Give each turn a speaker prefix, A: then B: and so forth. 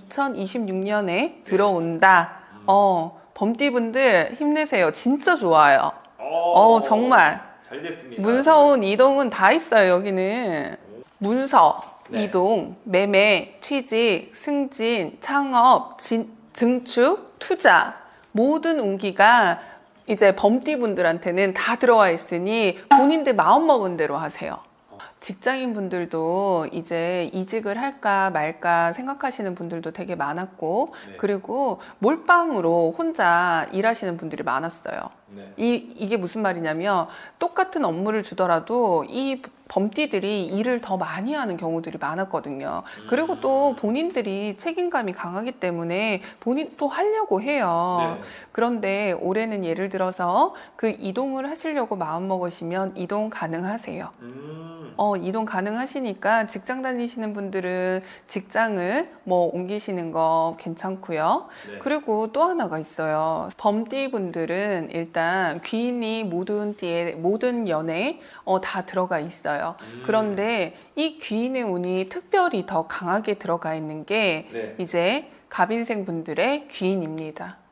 A: 2026년에 들어온다. 어, 범띠분들 힘내세요. 진짜 좋아요. 어, 정말.
B: 잘 됐습니다.
A: 문서운 이동은 다 있어요, 여기는. 문서,
B: 네.
A: 이동, 매매, 취직, 승진, 창업, 진- 증축, 투자. 모든 운기가 이제 범띠분들한테는 다 들어와 있으니 본인들 마음 먹은 대로 하세요. 직장인 분들도 이제 이직을 할까 말까 생각하시는 분들도 되게 많았고,
B: 네.
A: 그리고 몰빵으로 혼자 일하시는 분들이 많았어요.
B: 네.
A: 이, 이게 무슨 말이냐면 똑같은 업무를 주더라도 이 범띠들이 일을 더 많이 하는 경우들이 많았거든요. 그리고 또 본인들이 책임감이 강하기 때문에 본인 또 하려고 해요.
B: 네.
A: 그런데 올해는 예를 들어서 그 이동을 하시려고 마음 먹으시면 이동 가능하세요.
B: 음.
A: 어, 이동 가능하시니까 직장 다니시는 분들은 직장을 뭐 옮기시는 거 괜찮고요.
B: 네.
A: 그리고 또 하나가 있어요. 범띠 분들은 일단 귀인이 모든 띠에 모든 연에 어, 다 들어가 있어요.
B: 음.
A: 그런데 이 귀인의 운이 특별히 더 강하게 들어가 있는 게
B: 네.
A: 이제 갑인생 분들의 귀인입니다.